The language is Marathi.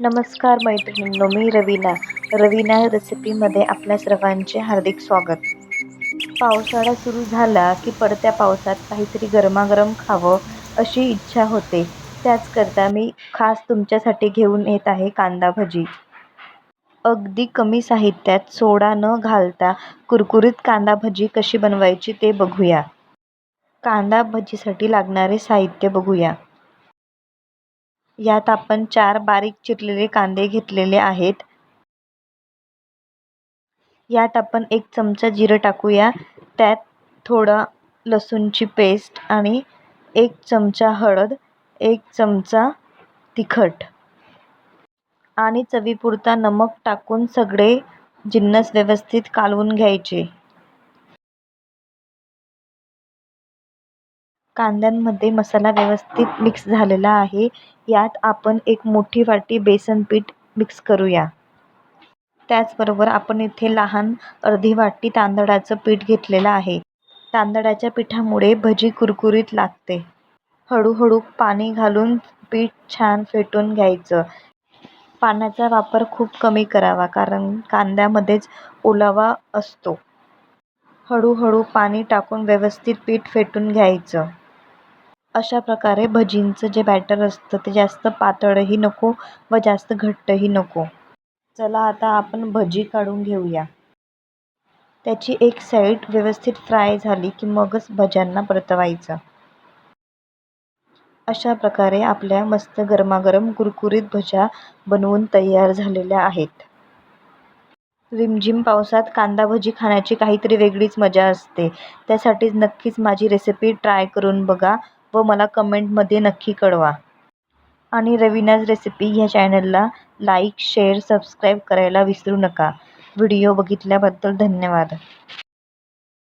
नमस्कार मैत्रिणींनो मी रवीना. रवीना रेसिपीमध्ये आपल्या सर्वांचे हार्दिक स्वागत. पावसाळा सुरू झाला की पडत्या पावसात काहीतरी गरमागरम खावं अशी इच्छा होते. त्याचकरता मी खास तुमच्यासाठी घेऊन येत आहे कांदा भजी. अगदी कमी साहित्यात सोडा न घालता कुरकुरीत कांदा भजी कशी बनवायची ते बघूया. कांदा भजीसाठी लागणारे साहित्य बघूया. यात आपण चार बारीक चिरलेले कांदे घेतलेले आहेत. यात आपण एक चमचा जिरं टाकूया. त्यात थोडा लसूणची पेस्ट आणि एक चमचा हळद एक चमचा तिखट आणि चवीपुरता नमक टाकून सगळे जिन्नस व्यवस्थित कालवून घ्यायचे. कांद्यांमध्ये मसाला व्यवस्थित मिक्स झालेला आहे. यात आपण एक मोठी वाटी बेसन पीठ मिक्स करूया. त्याचबरोबर आपण इथे लहान अर्धी वाटी तांदळाचं पीठ घेतलेलं आहे. तांदळाच्या पिठामुळे भजी कुरकुरीत लागते. हळूहळू पाणी घालून पीठ छान फेटून घ्यायचं. पाण्याचा वापर खूप कमी करावा कारण कांद्यामध्येच ओलावा असतो. हळूहळू पाणी टाकून व्यवस्थित पीठ फेटून घ्यायचं. अशा प्रकारे भजींचं जे बॅटर असतं ते जास्त पातळही नको व जास्त घट्टही नको. चला आता आपण भजी काढून घेऊया. त्याची एक साईड व्यवस्थित फ्राय झाली की मगच भज्यांना परतवायचं. अशा प्रकारे आपल्या मस्त गरमागरम कुरकुरीत भज्या बनवून तयार झालेल्या आहेत. रिमझिम पावसात कांदा भजी खाण्याची काहीतरी वेगळीच मजा असते. त्यासाठीच नक्कीच माझी रेसिपी ट्राय करून बघा. व मला कमेंटमध्ये नक्की कळवा. आणि रवीनाज रेसिपी ह्या चॅनलला लाईक शेअर सबस्क्राईब करायला विसरू नका. व्हिडिओ बघितल्याबद्दल धन्यवाद.